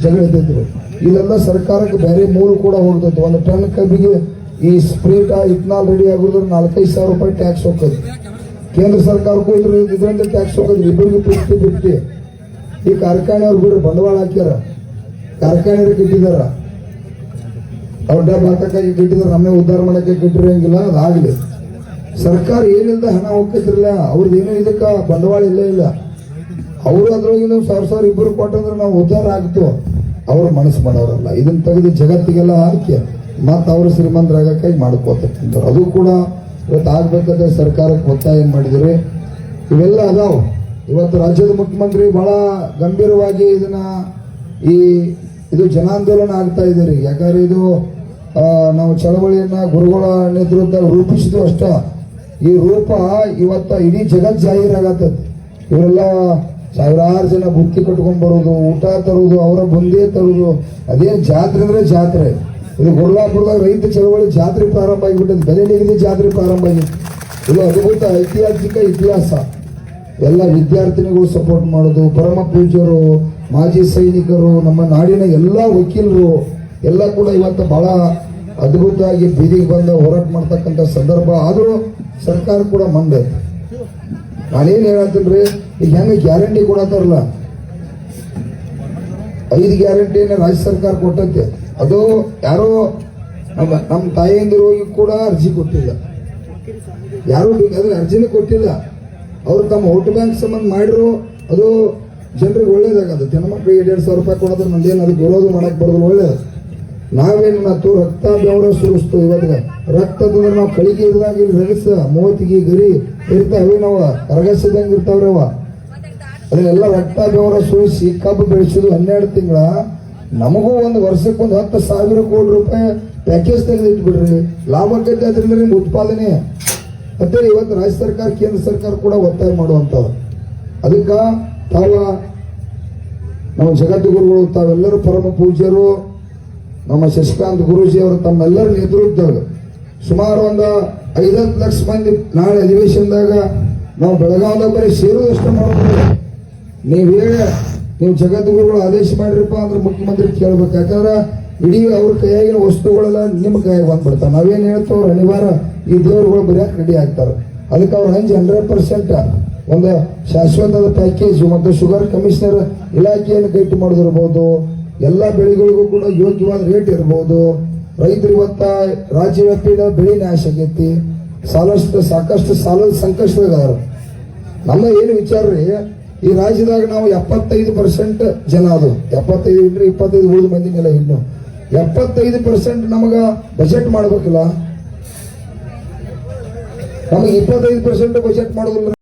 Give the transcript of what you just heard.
ಇಲ್ಲೆಲ್ಲ ಸರ್ಕಾರಕ್ಕೆ ಬೇರೆ ಮೂರು ಕೂಡ ಹೋಗ್ತೈತಿ ಒಂದು ಟನ್ ಕಬ್ಬಿಗೆ ಈ ಸ್ಪ್ರೀಟ್, ಇತ್ನಾಲ್ ರೆಡಿ ಆಗೋದ್ರ ನಾಲ್ಕೈದು ಸಾವಿರ ರೂಪಾಯಿ ಟ್ಯಾಕ್ಸ್ ಹೋಗ್ತದೆ. ಕೇಂದ್ರ ಸರ್ಕಾರಕ್ಕೂ ಇದ್ರ ಇದ್ರಿಂದ ಟ್ಯಾಕ್ಸ್ ಹೋಗೋದು ಇಬ್ಬರಿಗೆ ಫಿಫ್ಟಿ ಫಿಫ್ಟಿ ಈ ಕಾರ್ಖಾನೆಯವ್ರು ಬಿಡ್ರಿ ಬಂಡವಾಳ ಹಾಕ್ಯಾರ. ಕಾರ್ಖಾನೆಯವ್ರಿಗೆ ಇಟ್ಟಿದಾರ. ಅವ್ರ ಡಬ್ ಹಾಕಕ್ಕಾಗಿ ಕಿಟ್ಟಿದಾರ ನಮ್ಮೇ ಉದ್ಧಾರ ಮಾಡಕ್ಕೆ ಗಿಟ್ಟಿರಂಗಿಲ್ಲ ಅದಾಗಲಿ ಸರ್ಕಾರ ಏನಿಲ್ಲದ ಹಣ ಹೋಗ್ತಿದ್ರಲ್ಲ ಅವ್ರದ್ದು ಏನೂ ಇದಕ್ಕ ಬಂಡವಾಳ ಇಲ್ಲೇ ಇಲ್ಲ. ಅವರು ಅದ್ರೊಳಗಿನ ಸಾವಿರ ಸಾವಿರ ಇಬ್ಬರು ಕೊಟ್ಟಂದ್ರೆ ನಾವು ಉದ್ಧಾರ ಆಗ್ತು. ಅವ್ರು ಮನಸ್ಸು ಮಾಡೋರಲ್ಲ. ಇದನ್ನ ತೆಗೆದು ಜಗತ್ತಿಗೆಲ್ಲ ಹಾಕಿ, ಮತ್ತೆ ಅವರು ಶ್ರೀಮಂತರಾಗಕ್ಕಾಗಿ ಮಾಡ್ಕೋತಕ್ಕಂಥವ್ರು ಅದು ಕೂಡ ಇವತ್ತು ಆಗ್ಬೇಕಾದ್ರೆ ಸರ್ಕಾರಕ್ಕೆ ಒತ್ತಾಯ ಏನ್ ಮಾಡಿದಿರಿ ಇವೆಲ್ಲ ಅದಾವು. ಇವತ್ತು ರಾಜ್ಯದ ಮುಖ್ಯಮಂತ್ರಿ ಬಹಳ ಗಂಭೀರವಾಗಿ ಇದನ್ನ ಈ ಇದು ಜನಾಂದೋಲನ ಆಗ್ತಾ ಇದೆ ಯಾಕಂದ್ರೆ ಇದು ನಾವು ಚಳವಳಿಯನ್ನ ಗುರುಗಳ ನೇತೃತ್ವದಲ್ಲಿ ರೂಪಿಸಿದ್ವು ಅಷ್ಟ. ಈ ರೂಪ ಇವತ್ತ ಇಡೀ ಜಗತ್ ಜಾಹೀರಾಗತ್ತದ ಇವರೆಲ್ಲ ಸಾವಿರಾರು ಜನ ಬುತ್ತಿ ಕಟ್ಕೊಂಡ್ ಬರೋದು, ಊಟ ತರೋದು, ಅವರ ಬಂದೇ ತರೋದು ಅದೇ ಜಾತ್ರೆ ಅಂದರೆ ಜಾತ್ರೆ. ಇದು ಗುರ್ಲಾಪುರದಾಗ ರೈತ ಚಳವಳಿ ಜಾತ್ರೆ ಪ್ರಾರಂಭ ಆಗಿಬಿಟ್ಟಿದೆ ಬೆಲೆ ನಿಗದಿ ಜಾತ್ರೆ ಪ್ರಾರಂಭ ಆಗಿದೆ. ಇದು ಅದ್ಭುತ ಐತಿಹಾಸಿಕ ಇತಿಹಾಸ. ಎಲ್ಲ ವಿದ್ಯಾರ್ಥಿನಿಗಳು ಸಪೋರ್ಟ್ ಮಾಡೋದು, ಪರಮ ಪೂಜ್ಯರು, ಮಾಜಿ ಸೈನಿಕರು, ನಮ್ಮ ನಾಡಿನ ಎಲ್ಲ ವಕೀಲರು, ಎಲ್ಲ ಕೂಡ ಇವತ್ತು ಬಹಳ ಅದ್ಭುತವಾಗಿ ಬೀದಿಗೆ ಬಂದ ಹೋರಾಟ ಮಾಡ್ತಕ್ಕಂಥ ಸಂದರ್ಭ ಆದರೂ ಸರ್ಕಾರ ಕೂಡ ಮಂದೆ ನಾನೇನು ಹೇಳತ್ತೀನ್ರಿ ಈಗ ಹೆಂಗೆ ಗ್ಯಾರಂಟಿ ಕೊಡತ್ತಾರಲ್ಲ? ಐದು ಗ್ಯಾರಂಟಿನ ರಾಜ್ಯ ಸರ್ಕಾರ ಕೊಟ್ಟತ್ತೆ ಅದು ಯಾರೋ ನಮ್ಮ ನಮ್ಮ ಹೋಗಿ ಕೂಡ ಅರ್ಜಿ ಕೊಟ್ಟಿಲ್ಲ. ಯಾರು ಬೇಕಾದ್ರೆ ಅರ್ಜಿನೇ ಕೊಟ್ಟಿಲ್ಲ. ಅವ್ರು ತಮ್ಮ ವೋಟ್ ಬ್ಯಾಂಕ್ ಸಂಬಂಧ ಮಾಡಿರು, ಅದು ಜನರಿಗೆ ಒಳ್ಳೇದಾಗತ್ತೆ. ಹೆಣ್ಮಕ್ಳಿಗೆ ಎರಡು ಸಾವಿರ ರೂಪಾಯಿ ಕೊಡೋದ್ರೆ ನಂದೇನು ಅದಕ್ಕೆ ವಿರೋಧ ಮಾಡಕ್ಕೆ ಬರೋದು ಒಳ್ಳೇದು. ನಾವೇನು ಮತ್ತು ರಕ್ತ ಬೆವರ ಸುರಿಸ್ತು ಇವತ್ತಿಗೆ ರಕ್ತ ನಾವು ಕಳಿಗೆ ಇಲ್ಲಿ ರಗಸ ಮೂವತ್ತಿಗೆ ಗರಿ ಇರ್ತಾವೆ ನಾವು ರಗಸದಂಗೆ ಇರ್ತಾವ್ರವ. ಅದನ್ನೆಲ್ಲ ರಕ್ತ ಬೆವರ ಸುರಿಸಿ ಕಬ್ಬು ಬೆಳೆಸಿದ್ರು ಹನ್ನೆರಡು ತಿಂಗಳ. ನಮಗೂ ಒಂದು ವರ್ಷಕ್ಕೆ ಒಂದು ಹತ್ತು ಸಾವಿರ ಕೋಟಿ ರೂಪಾಯಿ ಪ್ಯಾಕೇಜ್ ತೆಗೆದಿಟ್ಬಿಡ್ರಿ ಲಾಭ ಆಕೈತೆ ಅದರಿಂದ ನಿಮ್ಗೆ ಉತ್ಪಾದನೆ. ಮತ್ತೆ ಇವತ್ತು ರಾಜ್ಯ ಸರ್ಕಾರ, ಕೇಂದ್ರ ಸರ್ಕಾರ ಕೂಡ ಒತ್ತಾಯ ಮಾಡುವಂಥದ್ದು. ಅದಕ್ಕೆ ತಾವ ನಮ್ಮ ಜಗದ್ಗುರುಗಳು, ತಾವೆಲ್ಲರೂ ಪರಮ ಪೂಜ್ಯರು. ನಮ್ಮ ಶಶಿಕಾಂತ್ ಗುರೂಜಿ ಅವರು ತಮ್ಮೆಲ್ಲರ ನೇತೃತ್ವದಾಗ ಸುಮಾರು ಒಂದು ಐದತ್ತು ಲಕ್ಷ ಮಂದಿ ನಾಳೆ ಅಧಿವೇಶನದಾಗ ನಾವು ಬೆಳಗಾವದಾಗ ಬರೀ ಸೇರೋದಷ್ಟು ಮಾಡ್ಬೋದು. ನೀವು ಹೇಳಿ, ನೀವು ಜಗದ್ಗುರುಗಳು ಆದೇಶ ಮಾಡಿರಪ್ಪ ಅಂದ್ರೆ ಮುಖ್ಯಮಂತ್ರಿ ಕೇಳ್ಬೇಕು. ಯಾಕಂದ್ರೆ ಇಡೀ ಅವ್ರ ಕೈಯಾಗಿನ ವಸ್ತುಗಳೆಲ್ಲ ನಿಮ್ಮ ಕೈಯಾಗ ಬಂದ್ಬಿಡ್ತಾರೆ ನಾವೇನು ಹೇಳ್ತೇವೆ ಅನಿವಾರ ಈ ದೇವರುಗಳು ಬರೆಯಕ್ಕೆ ರೆಡಿ ಆಗ್ತಾರೆ. ಅದಕ್ಕೆ ಅವ್ರು ಹಂಚಿ ಹಂಡ್ರೆಡ್ ಪರ್ಸೆಂಟ್ ಒಂದು ಶಾಶ್ವತದ ಪ್ಯಾಕೇಜ್ ಮತ್ತು ಶುಗರ್ ಕಮಿಷನರ್ ಇಲಾಖೆಯನ್ನು ಗೈಟ್ ಮಾಡೋದಿರ್ಬೋದು ಎಲ್ಲ ಬೆಳೆಗಳಿಗೂ ಕೂಡ ಯೋಗ್ಯವಾದ ರೇಟ್ ಇರ್ಬೋದು. ರೈತರು ಇವತ್ತ ರಾಜ್ಯವ್ಯಾಪಿ ಬೆಳೆ ನಾಶ ಆಗೈತಿ. ಸಾಲಷ್ಟು ಸಾಕಷ್ಟು ಸಾಲದ ಸಂಕಷ್ಟದಾರ ನಮ್ಮ ಏನು ವಿಚಾರ ರೀ, ಈ ರಾಜ್ಯದಾಗ ನಾವು ಎಪ್ಪತ್ತೈದು ಪರ್ಸೆಂಟ್ ಜನ ಅದು ಎಪ್ಪತ್ತೈದು ಇದ್ರೆ ಇಪ್ಪತ್ತೈದು ಉಳಿದ ಮಂದಿನೆಲ್ಲ ಇನ್ನು. ಎಪ್ಪತ್ತೈದು ಪರ್ಸೆಂಟ್ ನಮಗ ಬಜೆಟ್ ಮಾಡ್ಬೇಕಿಲ್ಲ. ನಮಗೆ ಇಪ್ಪತ್ತೈದು ಪರ್ಸೆಂಟ್ ಬಜೆಟ್ ಮಾಡೋದಿಲ್ಲ.